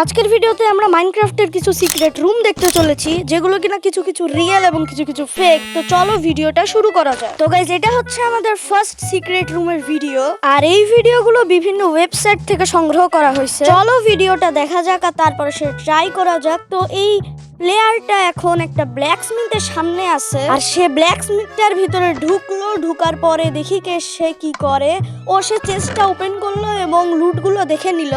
আজকের ভিডিওতে আমরা মাইনক্রাফটের কিছু সিক্রেট রুম দেখতে চলেছি, যেগুলো কিনা কিছু কিছু রিয়েল এবং কিছু কিছু ফেক তো চলো ভিডিওটা শুরু করা যায় তো গাইজ এটা হচ্ছে আমাদের ফার্স্ট সিক্রেট রুমের ভিডিও আর এই ভিডিওগুলো বিভিন্ন ওয়েবসাইট থেকে সংগ্রহ করা হয়েছে। চলো ভিডিওটা দেখা যাক আর তারপরে সে ট্রাই করা যাক। তো এই প্লেয়ারটা এখন একটা ব্ল্যাক স্মিথের সামনে আছে। আর সে ব্ল্যাক স্মিথটার ভিতরে ঢুকলো, ঢুকার পরে দেখি কে সে কি করে। ও সে চেস্টটা ওপেন করল এবং লুটগুলো দেখে নিল।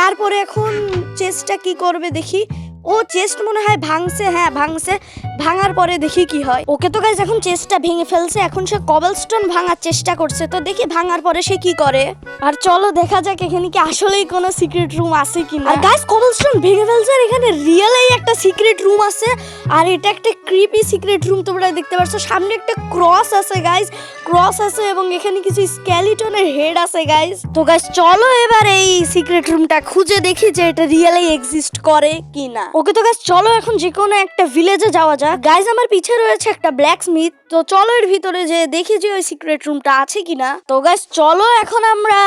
তারপরে এখন চেষ্টা কি করবে দেখি। ও চেস্ট মনে হয় ভাঙছে হ্যাঁ ভাঙছে। ভাঙার পরে দেখি কি হয়। ওকে তো গাইজ এখন চেস্টটা ভেঙে ফেলছে, এখন সে কবল স্টোন ভাঙার চেষ্টা করছে। তো দেখি ভাঙার পরে সে কি করে। আর চলো দেখা যাক এখানে কি আসলেই কোনো সিক্রেট রুম আছে কিনা। আর গাইজ কবলস্টোন ভেঙে ফেলছে, আর এখানে রিয়েলেই একটা সিক্রেট রুম আছে। আর এটা একটা ক্রিপি সিক্রেট রুম তোমরা দেখতে পাচ্ছ সামনে একটা ক্রস আছে গাইজ ক্রস আছে এবং এখানে কিছু স্কেলিটনের হেড আছে গাইজ তো গাইজ চলো এবার এই সিক্রেট রুমটা খুঁজে দেখি যে এটা রিয়েলি এক্সিস্ট করে কিনা। ওকে তো গাইজ চলো এখন যে কোনো একটা ভিলেজে যাওয়া যাক। গাইজ আমার পিছে রয়েছে একটা ব্ল্যাক স্মিথ তো চলো এর ভিতরে যে দেখি যে ওই সিক্রেট রুমটা আছে কিনা। তো গাইজ চলো এখন আমরা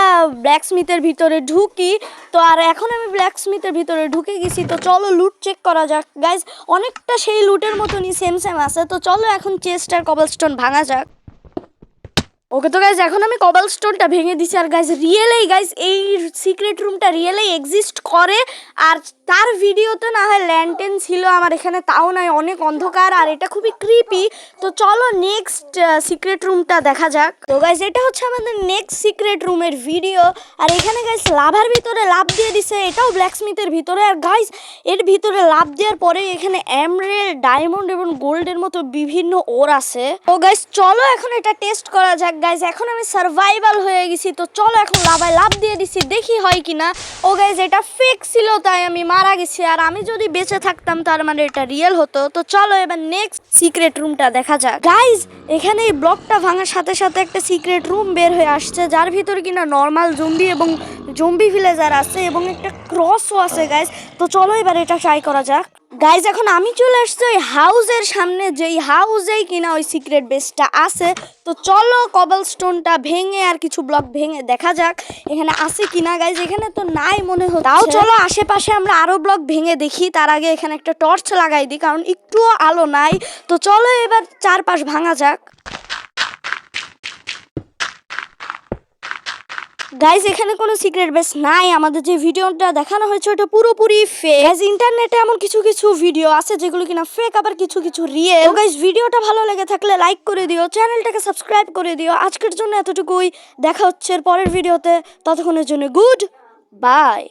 ব্ল্যাক স্মিথের ভিতরে ঢুকি। তো আর এখন আমি ব্ল্যাক স্মিথের ভিতরে ঢুকে গেছি। তো চলো লুট চেক করা যাক। গাইজ অনেকটা সেই লুটের মতনই সেম সেম আছে। তো চলো এখন চেস্টার কবলস্টোন ভাঙা যাক। ওকে তো গাইজ এখন আমি কবাল স্টোনটা ভেঙে দিছি। আর গাইজ রিয়েলেই গাইজ এই সিক্রেট রুমটা রিয়েলেই এক্সিস্ট করে। আর তার ভিডিওতে না হয় ল্যান্টেন ছিল আমার এখানে, তাও নয় অনেক অন্ধকার। আর এটা খুবই ক্রিপি তো চলো নেক্সট সিক্রেট রুমটা দেখা যাক। তো গাইজ এটা হচ্ছে আমাদের নেক্সট সিক্রেট রুমের ভিডিও আর এখানে গাইজ লাভার ভিতরে লাভ দিয়ে দিছে, এটাও ব্ল্যাকস্মিথের ভিতরে। আর গাইজ এর ভিতরে লাভ দেওয়ার পরে এখানে এমরেল ডায়মন্ড এবং গোল্ডের মতো বিভিন্ন ওর আছে। তো গাইজ চলো এখন এটা টেস্ট করা যাক। গাইজ এখন আমি সার্ভাইভাল হয়ে গেছি, তো চলো এখন লাভায় লাভ দিয়ে দিছি, দেখি হয় কিনা। ও গাইজ এটা ফেক ছিল, তাই আমি মারা গেছি। আর আমি যদি বেঁচে থাকতাম, তার মানে এটা রিয়েল হতো। তো চলো এবার নেক্সট সিক্রেট রুমটা দেখা যাক। গাইজ এখানে এই ব্লকটা ভাঙার সাথে সাথে একটা সিক্রেট রুম বের হয়ে আসছে, যার ভিতরে কিনা নর্মাল জম্বি এবং জম্বি ভিলেজার আছে, এবং একটা ক্রসও আছে গাইজ তো চলো এবার এটা ট্রাই করা যাক। গাইজ এখন আমি চলে আসছি ওই হাউজের সামনে, যেই হাউজেই কিনা ওই সিক্রেট বেসটা আছে। তো চলো কবল স্টোনটা ভেঙে আর কিছু ব্লক ভেঙে দেখা যাক এখানে আছে কিনা। গাইজ এখানে তো নাই মনে হচ্ছে। তাও চলো আশেপাশে আমরা আরও ব্লক ভেঙে দেখি। তার আগে এখানে একটা টর্চ লাগাই দিই, কারণ একটুও আলো নাই। তো চলো এবার চারপাশ ভাঙা যাক। গাইজ এখানে কোনো সিক্রেট বেস নাই। আমাদের যে ভিডিওটা দেখানো হয়েছে, ওটা পুরোপুরি ফেক গাইজ ইন্টারনেটে এমন কিছু কিছু ভিডিও আছে, যেগুলো কিনা ফেক আবার কিছু কিছু রিয়েল গাইজ ভিডিওটা ভালো লেগে থাকলে লাইক করে দিও চ্যানেলটাকে সাবস্ক্রাইব করে দিও। আজকের জন্য এতটুকুই। দেখা হচ্ছে পরের ভিডিওতে ততক্ষণের জন্য গুড বাই